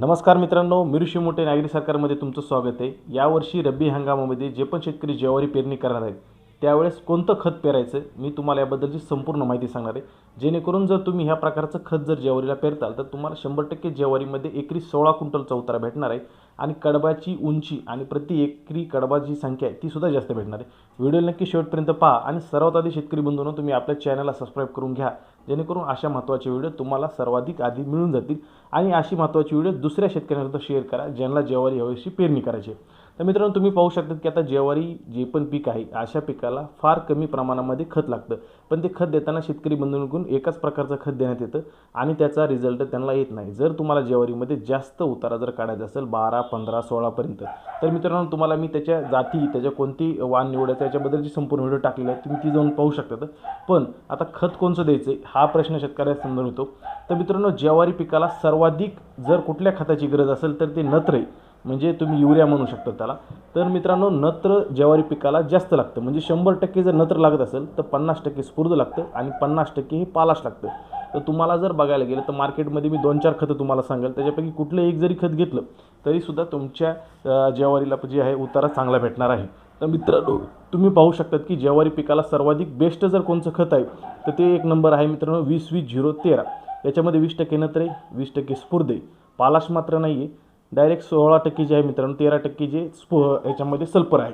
नमस्कार मित्रांनो मिरुशी मोठे नागरी सरकारमध्ये तुमचं स्वागत आहे. यावर्षी रब्बी हंगामामध्ये जे पण शेतकरी ज्वारी पेरणी करणार आहेत त्यावेळेस कोणतं खत पेरायचं? मी तुम्हाला याबद्दलची संपूर्ण माहिती सांगणार आहे. जेणेकरून जर तुम्ही ह्या प्रकारचं खत जर ज्वारीला पेरताल तर तुम्हाला शंभर टक्के ज्वारीमध्ये एकरी सोळा क्विंटल चौतारा भेटणार आहे आणि कडबाची उंची आणि प्रति एकरी कडबाची संख्या आहे ती सुद्धा जास्त भेटणार आहे व्हिडिओ नक्की शेवटपर्यंत पहा आणि सर्वात आधी शेतकरी बंधूंनो तुम्ही आपल्या चॅनलला सबस्क्राईब करून घ्या जेणेकरून अशा महत्त्वाचे व्हिडिओ तुम्हाला सर्वाधिक आधी मिळून जातील आणि अशी महत्त्वाची व्हिडिओ दुसऱ्या शेतकऱ्यांपर्यंत शेअर करा ज्यांना ज्वारी यावर्षी पेरणी करायची आहे. तर मित्रांनो तुम्ही पाहू शकता की आता ज्वारी जे पण पीक आहे अशा पिकाला फार कमी प्रमाणामध्ये खत लागतं. पण ते खत देताना शेतकरी बंधूंकडून एकाच प्रकारचं खत देण्यात येतं आणि त्याचा रिझल्ट त्यांना येत नाही. जर तुम्हाला ज्वारीमध्ये जास्त उतारा जर काढायचा असेल बारा पंधरा सोळापर्यंत तर मित्रांनो तुम्हाला मी त्याच्या जाती त्याच्या कोणती वाण निवडायचं याच्याबद्दलची संपूर्ण व्हिडिओ टाकलेला आहे तुम्ही ती जाऊन पाहू शकतात. पण आता खत कोणचं द्यायचं आहे हा प्रश्न शेतकऱ्याला समजून येतो. तर मित्रांनो ज्वारी पिकाला सर्वाधिक जर कुठल्या खताची गरज असेल तर ते नत्र म्हणजे तुम्ही युरिया म्हणू शकता त्याला. तर मित्रांनो नत्र ज्वारी पिकाला जास्त लागतं. म्हणजे शंभर टक्के जर नत्र लागत असेल तर पन्नास टक्के स्फूर्द लागतं आणि पन्नास टक्के हे पालाश लागतं. तर तुम्हाला जर बघायला गेलं तर मार्केटमध्ये मी दोन चार खतं तुम्हाला सांगेल. त्याच्यापैकी कुठलं एक जरी खत घेतलं तरीसुद्धा तुमच्या ज्वारीला जे आहे उतारा चांगला भेटणार आहे. तर मित्रांनो तुम्ही पाहू शकतात की ज्वारी पिकाला सर्वाधिक बेस्ट जर कोणचं खत आहे तर ते एक नंबर आहे मित्रांनो वीस वीस झिरो तेरा. याच्यामध्ये वीस टक्के नत्र आहे वीस टक्के स्फूर्दे पालाश मात्र नाही आहे डायरेक्ट सोळा टक्के जे आहे मित्रांनो तेरा टक्के जे स्पो याच्यामध्ये सल्फर आहे.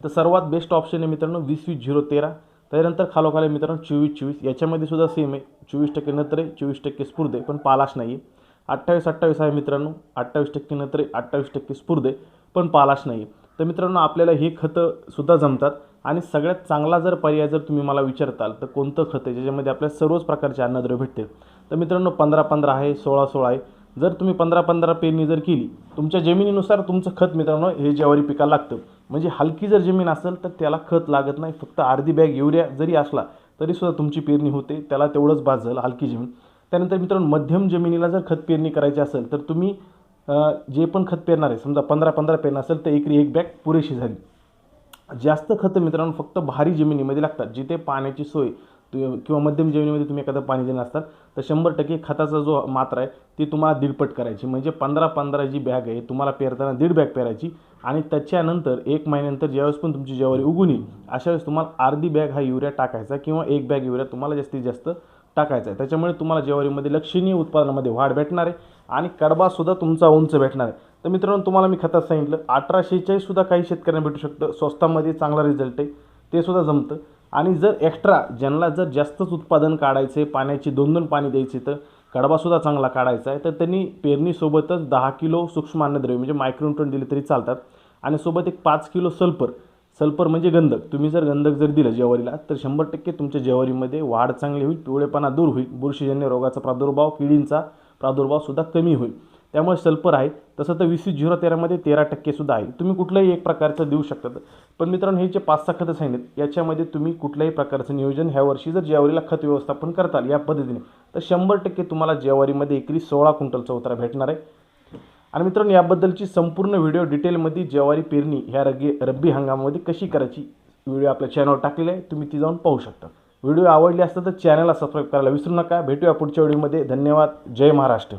तर सर्वात बेस्ट ऑप्शन आहे मित्रांनो वीस वीस झिरो तेरा. त्यानंतर खालोखाल आहे मित्रांनो चोवीस चोवीस. याच्यामध्ये सुद्धा सेम आहे. चोवीस टक्के नत्रे आहे चोवीस टक्के स्फूर्द आहे पण पालाश नाही आहे अठ्ठावीस अठ्ठावीस आहे मित्रांनो अठ्ठावीस टक्के नत्र आहे अठ्ठावीस टक्के स्फूर्द आहे पण पालाश नाही आहे तर मित्रांनो आपल्याला हे खतंसुद्धा जमतात. आणि सगळ्यात चांगला जर पर्याय जर तुम्ही मला विचारताल तर कोणतं खत आहे ज्याच्यामध्ये आपल्याला सर्वच प्रकारचे अन्नद्रव्य भेटते तर मित्रांनो पंधरा पंधरा आहे सोळा सोळा आहे. जर तुम्ही पंधरा पंधरा पेरणी जर केली तुमच्या जमिनीनुसार तुमचं खत मित्रांनो हे ज्वारी पिकाला लागतं. म्हणजे हलकी जर जमीन असेल तर त्याला खत लागत नाही फक्त अर्धी बॅग युरिया जरी असला तरीसुद्धा तुमची पेरणी होते. त्याला तेवढंच बाद झालं हलकी जमीन. त्यानंतर मित्रांनो मध्यम जमिनीला जर खत पेरणी करायची असेल तर तुम्ही जे पण खत पेरणार आहे समजा पंधरा पंधरा पेरणार असेल तर एकरी एक बॅग पुरेशी झाली. जास्त खतं मित्रांनो फक्त भारी जमिनीमध्ये लागतात जिथे पाण्याची सोय तु- किंवा मध्यम जमिनीमध्ये तुम्ही एखादं पाणी देणार असतात तर शंभर टक्के खताचा जो मात्रा आहे ती तुम्हाला दीडपट करायची. म्हणजे पंधरा पंधरा जी बॅग आहे तुम्हाला पेरताना दीड बॅग पेरायची. आणि त्याच्यानंतर एक महिन्यानंतर ज्यावेळेस पण तुमची ज्वारी उगून येईल अशा वेळेस तुम्हाला अर्धी बॅग हा युरिया टाकायचा किंवा एक बॅग युरिया तुम्हाला जास्तीत जास्त टाकायचा आहे. त्याच्यामुळे तुम्हाला ज्वारीमध्ये लक्षणीय उत्पादनामध्ये वाढ भेटणार आहे आणि कडबासुद्धा तुमचा उंच भेटणार आहे. तर मित्रांनो तुम्हाला मी खतात सांगितलं अठराशेचाळीससुद्धा काही शेतकऱ्यांना भेटू शकतं. स्वस्तामध्ये चांगला रिझल्ट आहे ते सुद्धा जमतं. आणि जर एक्स्ट्रा ज्यांना जर जास्तच उत्पादन काढायचे पाण्याची दोन दोन पाणी द्यायचे तर कडबासुद्धा चांगला काढायचा आहे. तर त्यांनी पेरणीसोबतच दहा किलो सूक्ष्म अन्नद्रव्य म्हणजे मायक्रोन्यूट्रन दिले तरी चालतात. आणि सोबत एक पाच किलो सल्फर. सल्फर म्हणजे गंधक. तुम्ही जर गंधक जर दिलं ज्वारीला तर शंभर टक्के तुमच्या ज्वारीमध्ये वाढ चांगली होईल पिवळेपणा दूर होईल. बुरशीजन्य रोगाचा प्रादुर्भाव किडींचा प्रादुर्भावसुद्धा कमी होईल. त्यामुळे सल्फर आहे. तसं तर वीस झिरो तेरामध्ये तेरा टक्केसुद्धा आहे. तुम्ही कुठलंही एक प्रकारचं देऊ शकतात पण मित्रांनो हे जे पाच सहा खतं सांगितले याच्यामध्ये तुम्ही कुठल्याही प्रकारचं नियोजन ह्या वर्षी जर ज्वारीला खत व्यवस्थापन करताल या पद्धतीने तर शंभर टक्के तुम्हाला ज्यावारीमध्ये एकरी सोळा क्विंटलचा उतारा भेटणार आहे. आणि मित्रांनो याबद्दलची संपूर्ण व्हिडिओ डिटेलमध्ये ज्वारी पेरणी ह्या रगे रब्बी हंगामामध्ये कशी करायची व्हिडिओ आपल्या चॅनलवर टाकलेला आहे तुम्ही ती जाऊन पाहू शकता. व्हिडिओ आवडली असता तर चॅनलला सबस्क्राईब करायला विसरू नका. भेटूया पुढच्या व्हिडिओमध्ये. धन्यवाद. जय महाराष्ट्र.